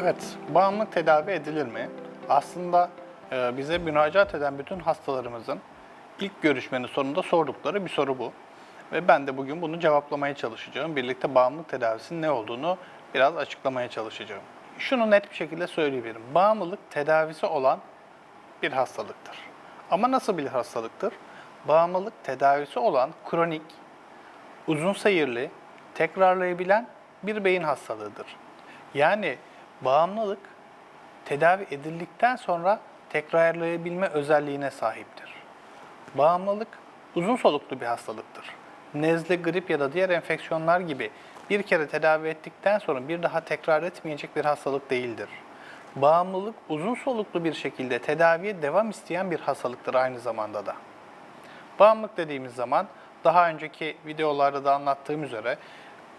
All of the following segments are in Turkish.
Evet, bağımlılık tedavi edilir mi? Aslında e, bize müracaat eden bütün hastalarımızın ilk görüşmenin sonunda sordukları bir soru bu. Ve ben de bugün bunu cevaplamaya çalışacağım. Birlikte bağımlılık tedavisinin ne olduğunu biraz açıklamaya çalışacağım. Şunu net bir şekilde söyleyebilirim. Bağımlılık tedavisi olan bir hastalıktır. Ama nasıl bir hastalıktır? Bağımlılık tedavisi olan kronik, uzun seyirli, tekrarlayabilen bir beyin hastalığıdır. Yani bağımlılık tedavi edildikten sonra tekrarlayabilme özelliğine sahiptir. Bağımlılık uzun soluklu bir hastalıktır. Nezle, grip ya da diğer enfeksiyonlar gibi bir kere tedavi ettikten sonra bir daha tekrar etmeyecek bir hastalık değildir. Bağımlılık uzun soluklu bir şekilde tedaviye devam isteyen bir hastalıktır aynı zamanda da. Bağımlılık dediğimiz zaman daha önceki videolarda da anlattığım üzere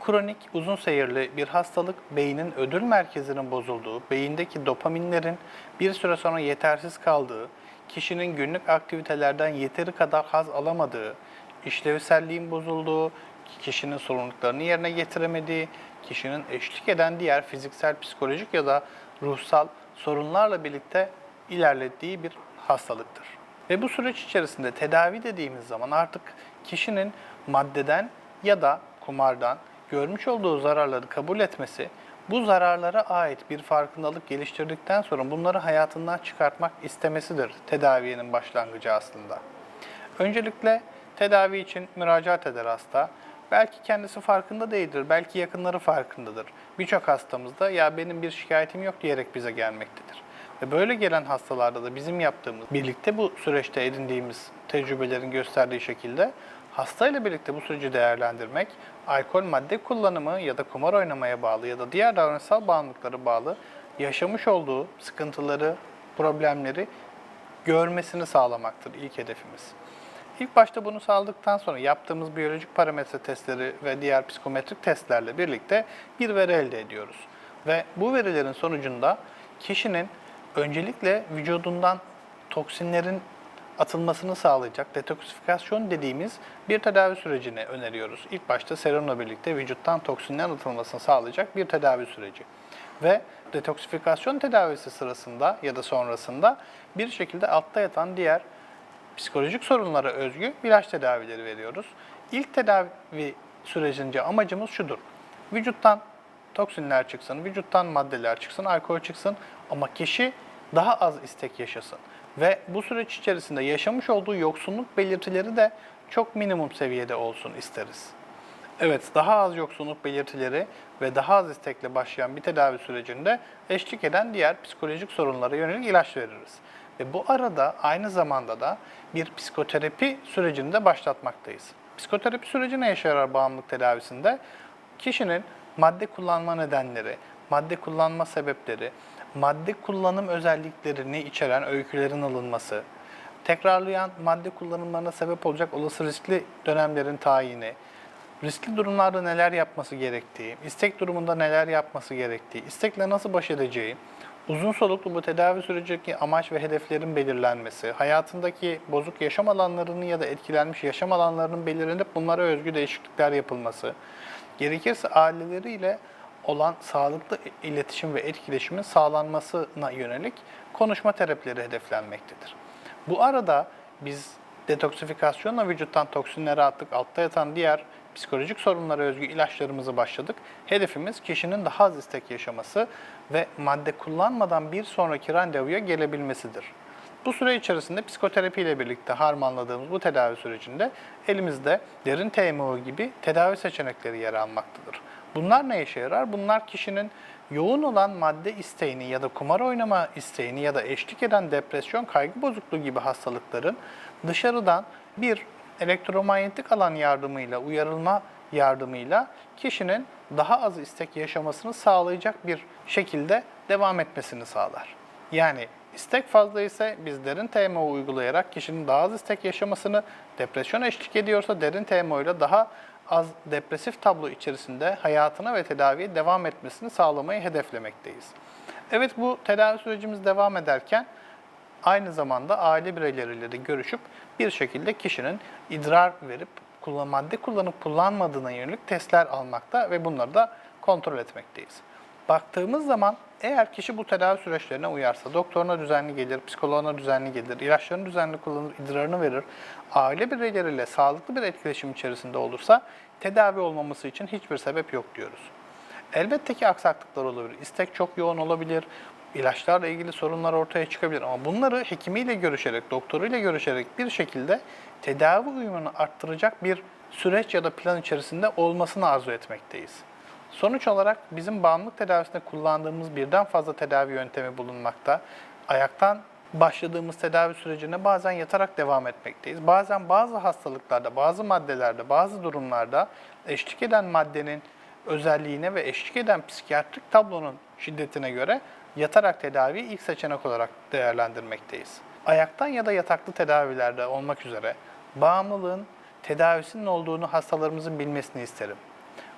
kronik uzun seyirli bir hastalık beynin ödül merkezinin bozulduğu, beyindeki dopaminlerin bir süre sonra yetersiz kaldığı, kişinin günlük aktivitelerden yeteri kadar haz alamadığı, işlevselliğin bozulduğu, kişinin sorumluluklarını yerine getiremediği, kişinin eşlik eden diğer fiziksel, psikolojik ya da ruhsal sorunlarla birlikte ilerlettiği bir hastalıktır. Ve bu süreç içerisinde tedavi dediğimiz zaman artık kişinin maddeden ya da kumardan görmüş olduğu zararları kabul etmesi, bu zararlara ait bir farkındalık geliştirdikten sonra bunları hayatından çıkartmak istemesidir tedaviyenin başlangıcı aslında. Öncelikle tedavi için müracaat eder hasta. Belki kendisi farkında değildir, belki yakınları farkındadır. Birçok hastamızda ya benim bir şikayetim yok diyerek bize gelmektedir. Ve böyle gelen hastalarda da bizim yaptığımız, birlikte bu süreçte edindiğimiz tecrübelerin gösterdiği şekilde hastayla birlikte bu süreci değerlendirmek, alkol madde kullanımı ya da kumar oynamaya bağlı ya da diğer davranışsal bağımlılıklara bağlı yaşamış olduğu sıkıntıları, problemleri görmesini sağlamaktır ilk hedefimiz. İlk başta bunu sağladıktan sonra yaptığımız biyolojik parametre testleri ve diğer psikometrik testlerle birlikte bir veri elde ediyoruz. Ve bu verilerin sonucunda kişinin öncelikle vücudundan toksinlerin atılmasını sağlayacak detoksifikasyon dediğimiz bir tedavi sürecini öneriyoruz. İlk başta serumla birlikte vücuttan toksinlerin atılmasını sağlayacak bir tedavi süreci. Ve detoksifikasyon tedavisi sırasında ya da sonrasında bir şekilde altta yatan diğer psikolojik sorunlara özgü ilaç tedavileri veriyoruz. İlk tedavi sürecince amacımız şudur. Vücuttan toksinler çıksın, vücuttan maddeler çıksın, alkol çıksın ama kişi daha az istek yaşasın. Ve bu süreç içerisinde yaşamış olduğu yoksunluk belirtileri de çok minimum seviyede olsun isteriz. Evet, daha az yoksunluk belirtileri ve daha az istekle başlayan bir tedavi sürecinde eşlik eden diğer psikolojik sorunlara yönelik ilaç veririz. Ve bu arada aynı zamanda da bir psikoterapi sürecini de başlatmaktayız. Psikoterapi süreci ne işe yarar bağımlılık tedavisinde? Kişinin madde kullanma nedenleri, madde kullanma sebepleri, madde kullanım özelliklerini içeren öykülerin alınması, tekrarlayan madde kullanımlarına sebep olacak olası riskli dönemlerin tayini, riskli durumlarda neler yapması gerektiği, istek durumunda neler yapması gerektiği, istekle nasıl baş edeceği, uzun soluklu bu tedavi sürecindeki amaç ve hedeflerin belirlenmesi, hayatındaki bozuk yaşam alanlarının ya da etkilenmiş yaşam alanlarının belirlenip bunlara özgü değişiklikler yapılması, gerekirse aileleriyle olan sağlıklı iletişim ve etkileşimin sağlanmasına yönelik konuşma terapileri hedeflenmektedir. Bu arada biz detoksifikasyonla vücuttan toksinleri attık, altta yatan diğer psikolojik sorunlara özgü ilaçlarımızı başladık. Hedefimiz kişinin daha az istek yaşaması ve madde kullanmadan bir sonraki randevuya gelebilmesidir. Bu süre içerisinde psikoterapi ile birlikte harmanladığımız bu tedavi sürecinde elimizde derin TMO gibi tedavi seçenekleri yer almaktadır. Bunlar ne işe yarar? Bunlar kişinin yoğun olan madde isteğini ya da kumar oynama isteğini ya da eşlik eden depresyon, kaygı bozukluğu gibi hastalıkların dışarıdan bir elektromanyetik alan yardımıyla, uyarılma yardımıyla kişinin daha az istek yaşamasını sağlayacak bir şekilde devam etmesini sağlar. Yani istek fazla ise biz derin TMO uygulayarak kişinin daha az istek yaşamasını, depresyon eşlik ediyorsa derin TMO ile daha az depresif tablo içerisinde hayatına ve tedaviye devam etmesini sağlamayı hedeflemekteyiz. Evet bu tedavi sürecimiz devam ederken aynı zamanda aile bireyleriyle de görüşüp bir şekilde kişinin idrar verip madde kullanıp kullanmadığına yönelik testler almakta ve bunları da kontrol etmekteyiz. Baktığımız zaman eğer kişi bu tedavi süreçlerine uyarsa, doktoruna düzenli gelir, psikoloğuna düzenli gelir, ilaçlarını düzenli kullanır, idrarını verir, aile bireyleriyle sağlıklı bir etkileşim içerisinde olursa tedavi olmaması için hiçbir sebep yok diyoruz. Elbette ki aksaklıklar olabilir. İstek çok yoğun olabilir. ilaçlarla ilgili sorunlar ortaya çıkabilir. Ama bunları hekimiyle görüşerek, doktoruyla görüşerek bir şekilde tedavi uyumunu arttıracak bir süreç ya da plan içerisinde olmasını arzu etmekteyiz. Sonuç olarak bizim bağımlılık tedavisinde kullandığımız birden fazla tedavi yöntemi bulunmakta. Ayaktan başladığımız tedavi sürecine bazen yatarak devam etmekteyiz. Bazen bazı hastalıklarda, bazı maddelerde, bazı durumlarda eşlik eden maddenin özelliğine ve eşlik eden psikiyatrik tablonun şiddetine göre yatarak tedaviyi ilk seçenek olarak değerlendirmekteyiz. Ayaktan ya da yataklı tedavilerde olmak üzere bağımlılığın tedavisinin olduğunu hastalarımızın bilmesini isterim.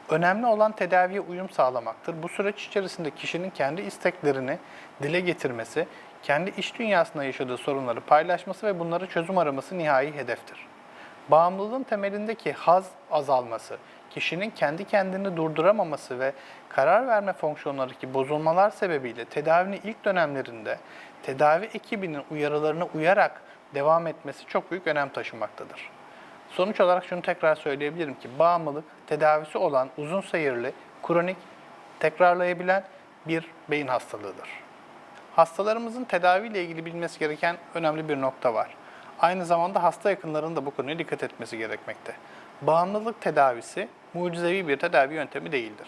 Önemli olan tedaviye uyum sağlamaktır. Bu süreç içerisinde kişinin kendi isteklerini dile getirmesi, kendi iş dünyasında yaşadığı sorunları paylaşması ve bunları çözüm araması nihai hedeftir. Bağımlılığın temelindeki haz azalması, kişinin kendi kendini durduramaması ve karar verme fonksiyonlarındaki bozulmalar sebebiyle tedavinin ilk dönemlerinde tedavi ekibinin uyarılarına uyarak devam etmesi çok büyük önem taşımaktadır. Sonuç olarak şunu tekrar söyleyebilirim ki bağımlılık tedavisi olan uzun seyirli, kronik, tekrarlayabilen bir beyin hastalığıdır. Hastalarımızın tedaviyle ilgili bilmesi gereken önemli bir nokta var. Aynı zamanda hasta yakınlarının da bu konuya dikkat etmesi gerekmekte. Bağımlılık tedavisi mucizevi bir tedavi yöntemi değildir.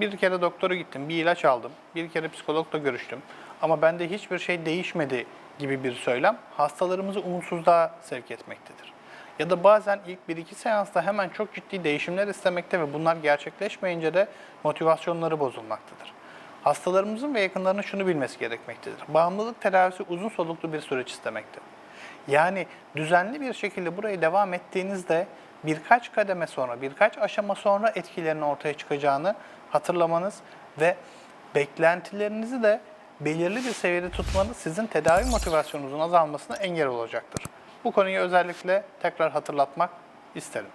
Bir kere doktora gittim, bir ilaç aldım, bir kere psikologla görüştüm ama bende hiçbir şey değişmedi gibi bir söylem hastalarımızı umutsuzluğa sevk etmektedir. Ya da bazen ilk 1-2 seansta hemen çok ciddi değişimler istemekte ve bunlar gerçekleşmeyince de motivasyonları bozulmaktadır. Hastalarımızın ve yakınlarının şunu bilmesi gerekmektedir. Bağımlılık tedavisi uzun soluklu bir süreç istemekte. Yani düzenli bir şekilde buraya devam ettiğinizde birkaç kademe sonra, birkaç aşama sonra etkilerinin ortaya çıkacağını hatırlamanız ve beklentilerinizi de belirli bir seviyede tutmanız sizin tedavi motivasyonunuzun azalmasına engel olacaktır. Bu konuyu özellikle tekrar hatırlatmak isterim.